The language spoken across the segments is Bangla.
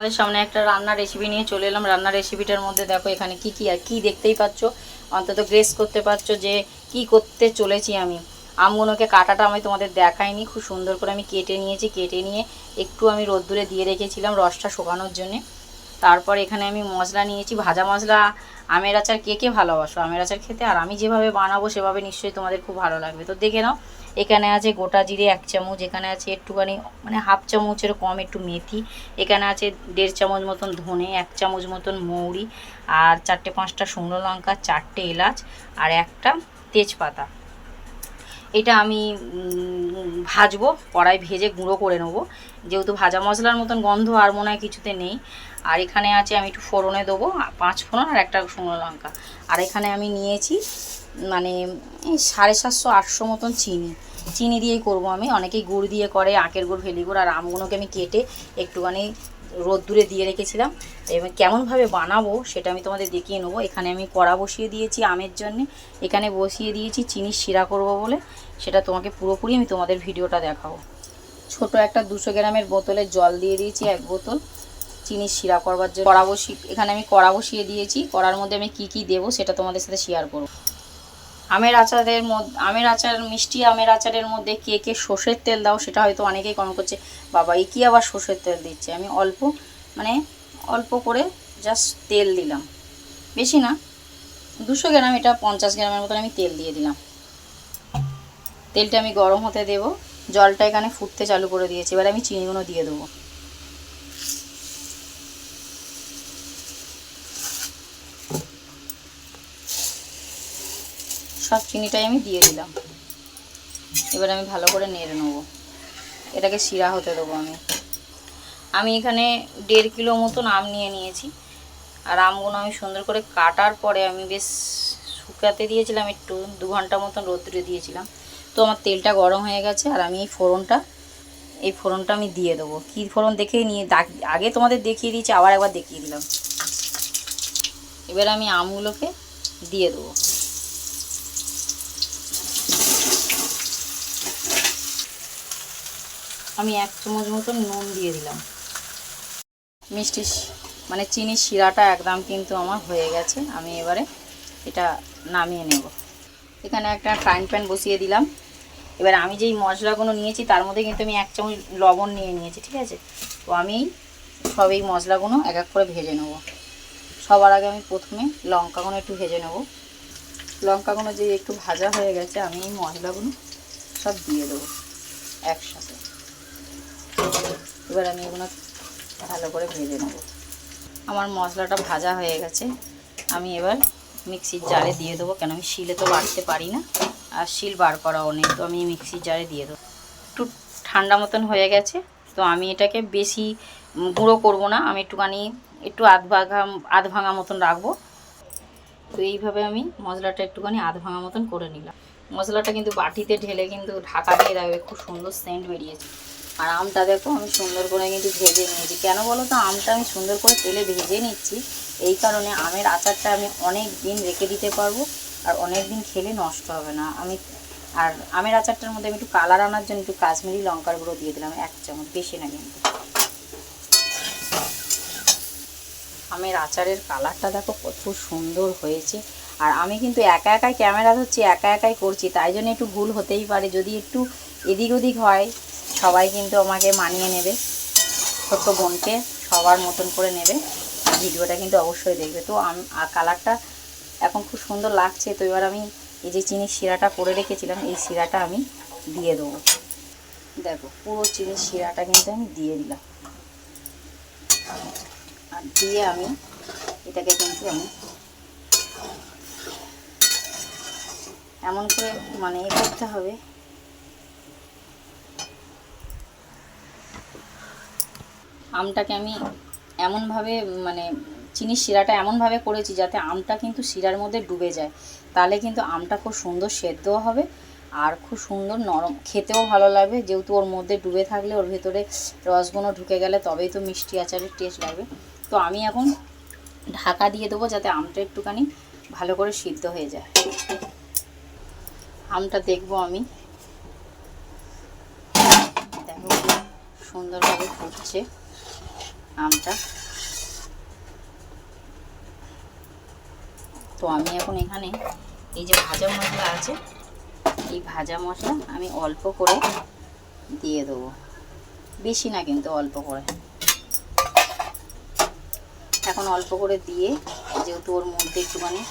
আমাদের সামনে একটা রান্নার রেসিপি নিয়ে চলে এলাম। রান্নার রেসিপিটার মধ্যে দেখো এখানে কি কি আর কি দেখতেই পাচ্ছ। অন্তত গ্রেস করতে পারছ যে কি করতে চলেছি আমি। আমগুলোকে কাটাটা আমি তোমাদের দেখাইনি, খুব সুন্দর করে আমি কেটে নিয়েছি। কেটে নিয়ে একটু আমি রোদ্দুরে দিয়ে রেখেছিলাম রসটা শোকানোর জন্যে। তারপর এখানে আমি মশলা নিয়েছি, ভাজা মশলা, আমের আচার, কে কে ভালোবাসো? আমের আচার খেতে আর আমি যেভাবে বানাবো সেভাবে নিশ্চয়ই তোমাদের খুব ভালো লাগবে। তো দেখে নাও, এখানে আছে গোটা জিরে এক চামচ, এখানে আছে একটুখানি মানে হাফ চামচের কম একটু মেথি, এখানে আছে দেড় চামচ মতন ধনে, এক চামচ মতন মৌরি, আর চারটে পাঁচটা শুকনো লঙ্কা, চারটে এলাচ, আর একটা তেজপাতা। এটা আমি ভাজবো, কড়াই ভেজে গুঁড়ো করে নেব। যেহেতু ভাজা মশলার মতন গন্ধ আর মনে হয় কিছুতে নেই। আর এখানে আছে আমি একটু ফোড়নে দেবো পাঁচ ফোড়ন আর একটা শুকনো লঙ্কা। আর এখানে আমি নিয়েছি মানে সাড়ে সাতশো, আটশো মতন চিনি। চিনি দিয়েই করব আমি। অনেকেই গুড় দিয়ে করে, আখের গুড়, ভেলি গুড় আর আমগুলোকে আমি কেটে একটুখানি রোদ্দুরে দিয়ে রেখেছিলাম। এবং কেমনভাবে বানাবো সেটা আমি তোমাদের দেখিয়ে নেব। এখানে আমি কড়া বসিয়ে দিয়েছি আমের জন্যে। এখানে বসিয়ে দিয়েছি চিনির শিরা করব বলে। সেটা তোমাকে পুরোপুরি আমি তোমাদের ভিডিওটা দেখাবো। ছোট একটা দুশো গ্রামের বোতলে জল দিয়ে দিয়েছি এক বোতল চিনির শিরা করবার জন্য। কড়া বসি এখানে আমি কড়া বসিয়ে দিয়েছি। কড়ার মধ্যে আমি কি কি দেবো সেটা তোমাদের সাথে শেয়ার করব। আমের আচারের মধ্যে আমের আচার, মিষ্টি আমের আচারের মধ্যে কে কে সর্ষের তেল দাও সেটা হয়তো অনেকেই কমেন্ট করছে, বাবা, এ কি আবার সর্ষের তেল দিচ্ছে? আমি অল্প মানে অল্প করে জাস্ট তেল দিলাম। বেশি না, দুশো গ্রাম এটা পঞ্চাশ গ্রামের মতন আমি তেল দিয়ে দিলাম। তেলটা আমি গরম হতে দেব। জলটা এখানে ফুটতে চালু করে দিয়েছি। এবার আমি চিনিগুলো দিয়ে দেবো। সব চিনিটাই আমি দিয়ে দিলাম। এবার আমি ভালো করে নেড়ে নেব। এটাকে শিরা হতে দেবো আমি। আমি এখানে দেড় কিলো মতন আম নিয়ে নিয়েছি। আর আমগুলো আমি সুন্দর করে কাটার পরে আমি বেশ শুকাতে দিয়েছিলাম। একটু দু ঘণ্টা মতন রোদ্রে দিয়েছিলাম। তো আমার তেলটা গরম হয়ে গেছে আর আমি এই ফোড়নটা এই ফোড়নটা আমি দিয়ে দেবো। কী ফোড়ন দেখে নিয়ে আগে তোমাদের দেখিয়ে দিয়েছি, আবার একবার দেখিয়ে দিলাম। এবার আমি আমগুলোকে দিয়ে দেবো। আমি এক চামচ মতন নুন দিয়ে দিলাম। মিষ্টি মানে চিনির শিরাটা একদম কিন্তু আমার হয়ে গেছে। আমি এবারে এটা নামিয়ে নেব। এখানে একটা ফ্রাইং প্যান বসিয়ে দিলাম। এবার আমি যেই মশলাগুলো নিয়েছি, তার মধ্যে কিন্তু আমি এক চামচ লবণ নিয়ে নিয়েছি, ঠিক আছে? তো আমি সব এই মশলাগুলো এক এক করে ভেজে নেব। সবার আগে আমি প্রথমে লঙ্কাগুলো একটু ভেজে নেব। লঙ্কাগুলো যে একটু ভাজা হয়ে গেছে, আমি এই মশলাগুলো সব দিয়ে দেবো একসাথে। এবার আমি এগুলো ভালো করে ভেজে নেব। আমার মশলাটা ভাজা হয়ে গেছে। আমি এবার মিক্সির জালে দিয়ে দেবো, কেন আমি শিলে তো বাড়তে পারি না। আর শিল বার করা অনেক, তো আমি মিক্সির জারে দিয়ে দেবো। একটু ঠান্ডা মতন হয়ে গেছে, তো আমি এটাকে বেশি গুঁড়ো করব না, আমি একটুখানি, একটু আধ ভাঙা আধ ভাঙা মতন রাখব। তো এইভাবে আমি মশলাটা একটুখানি আধ ভাঙা মতন করে নিলাম। মশলাটা কিন্তু বাটিতে ঢেলে কিন্তু ঢাকা দিয়ে রাখবে খুব সুন্দর সেন্ট বেরিয়েছে। আর আমটা দেখো, আমি সুন্দর করে কিন্তু ভেজে নিয়েছি। কেন বলো তো, আমটা আমি সুন্দর করে তেলে ভেজে নিচ্ছি, এই কারণে আমের আচারটা আমি অনেক দিন রেখে দিতে পারব। আর অনেক দিন খেলে নষ্ট হবে না। আমি, আর আমের আচারটার মধ্যে আমি একটু কালার আনার জন্য একটু কাশ্মীরি লঙ্কার গুঁড়ো দিয়ে দিলাম, এক চামচ, বেশি না কিন্তু। আমের আচারের কালারটা দেখো কত সুন্দর হয়েছে। আর আমি কিন্তু একা একাই ক্যামেরা ধরছি, একা একাই করছি, তাই জন্য একটু ভুল হতেই পারে। যদি একটু এদিক ওদিক হয়, সবাই কিন্তু আমাকে মানিয়ে নেবে। ছোট্ট বোনকে সবার মতন করে নেবে। ভিডিওটা কিন্তু অবশ্যই দেখবে। তো কালারটা এখন খুব সুন্দর লাগছে। তো এবার আমি এই যে চিনির শিরাটা করে রেখেছিলাম, এই শিরাটা আমি দিয়ে দেবো। দেখো, পুরো চিনির শিরাটা কিন্তু আমি দিয়ে দিলাম। আর দিয়ে আমি এটাকে কিন্তু আমি এমন করে মানে এ করতে হবে। আমটাকে আমি এমনভাবে মানে চিনির শিরাটা এমনভাবে করেছি যাতে আমটা কিন্তু শিরার মধ্যে ডুবে যায়। তাহলে কিন্তু আমটা খুব সুন্দর সেদ্ধও হবে আর খুব সুন্দর নরম, খেতেও ভালো লাগবে। যেহেতু ওর মধ্যে ডুবে থাকলে ওর ভেতরে রসগুলো ঢুকে গেলে তবেই তো মিষ্টি আচারের টেস্ট লাগবে। তো আমি এখন ঢাকা দিয়ে দেবো যাতে আমটা একটুখানি ভালো করে সিদ্ধ হয়ে যায়। আমটা দেখব আমি। দেখো, সুন্দরভাবে ফুটছে আমটা। তো আমি এখন এখানে এই যে ভাজা মশলা আছে, এই ভাজা মশলা আমি অল্প করে দিয়ে দেবো। বেশি না কিন্তু অল্প করে। এখন অল্প করে দিয়ে যেহেতু ওর মধ্যে একটুখানি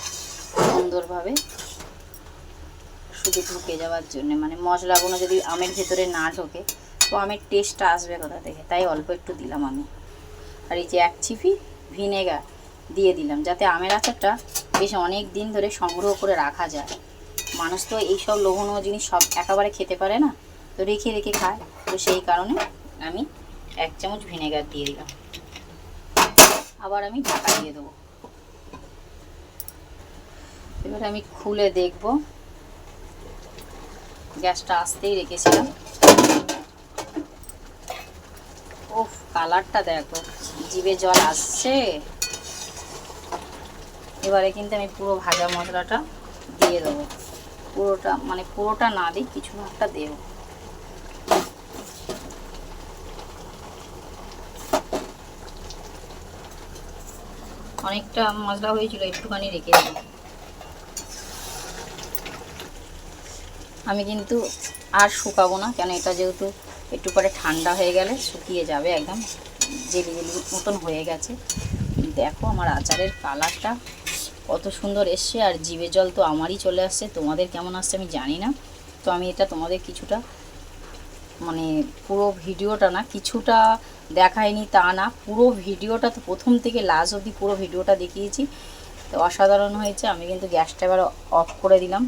সুন্দরভাবে শুধু ঢুকে যাওয়ার জন্য মানে মশলাগুলো যদি আমের ভেতরে না ঢোকে, তো আমের টেস্টটা আসবে কোথা থেকে? তাই অল্প একটু দিলাম আমি। আর এই যে এক চিপি ভিনেগার দিয়ে দিলাম, যাতে আমের আচারটা বেশ অনেক দিন ধরে সংগ্রহ করে রাখা যায়। মানুষ তো এইসব লোভনীয় জিনিস সব একেবারে খেতে পারে না। তো রেখে রেখে খায়। তো সেই কারণে আমি এক চামচ ভিনেগার দিয়ে দিলাম। আবার আমি ঢাকা দিয়ে দেবো। এবার আমি খুলে দেখব। গ্যাসটা আসতেই রেখেছিলাম। ওফ কালারটা দেখো। জিভে জল আসছে। এবারে কিন্তু আমি পুরো ভাজা মশলাটা দিয়ে দেবো। পুরোটা মানে পুরোটা না দিই, কিছু একটা দেবো। অনেকটা মশলা হয়েছিল, একটুখানি রেখে দিই। আমি কিন্তু আর শুকাবো না, কেন এটা যেহেতু একটু পরে ঠান্ডা হয়ে গেলে শুকিয়ে যাবে একদম, জেলি জেলি মতন হয়ে গেছে। দেখো আমার আচারের কালারটা। কত সুন্দর এসছে আর জিভে জল তো আমারই চলে আসছে। তোমাদের কেমন আসছে আমি জানি না। তো আমি এটা তোমাদের কিছুটা মানে পুরো ভিডিওটা না, কিছুটা দেখায়নি তা না, পুরো ভিডিওটা তো প্রথম থেকে লাস্ট অবধি পুরো ভিডিওটা দেখিয়েছি। তো অসাধারণ হয়েছে, আমি কিন্তু গ্যাসটা এবার অফ করে দিলাম।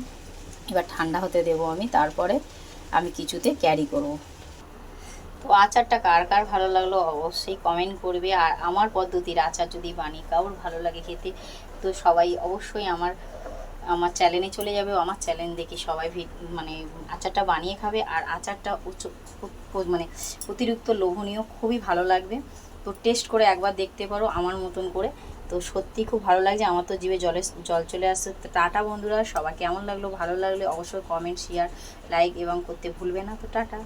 এবার ঠান্ডা হতে দেবো আমি, তারপরে আমি কিছুতে ক্যারি করব। তো আচারটা কার কার ভালো লাগল অবশ্যই কমেন্ট করবে। আর আমার পদ্ধতির আচার যদি বানিয়ে কারোর ভালো লাগে খেতে, তো সবাই অবশ্যই আমার আমার চ্যানেলে চলে যাবে। আমার চ্যানেল দেখে সবাই মানে আচারটা বানিয়ে খাবে। আর আচারটা উচ্চ মানে অতিরিক্ত লোভনীয়, খুবই ভালো লাগবে। তো টেস্ট করে একবার দেখতে পারো আমার মতন করে। তো সত্যি খুব ভালো লাগছে। আমার তো জিভে জলে, জল চলে আসছে। টাটা বন্ধুরা, সবাই কেমন লাগল, ভালো লাগলে অবশ্যই কমেন্ট শেয়ার লাইক এবং করতে ভুলবে না। তো টাটা।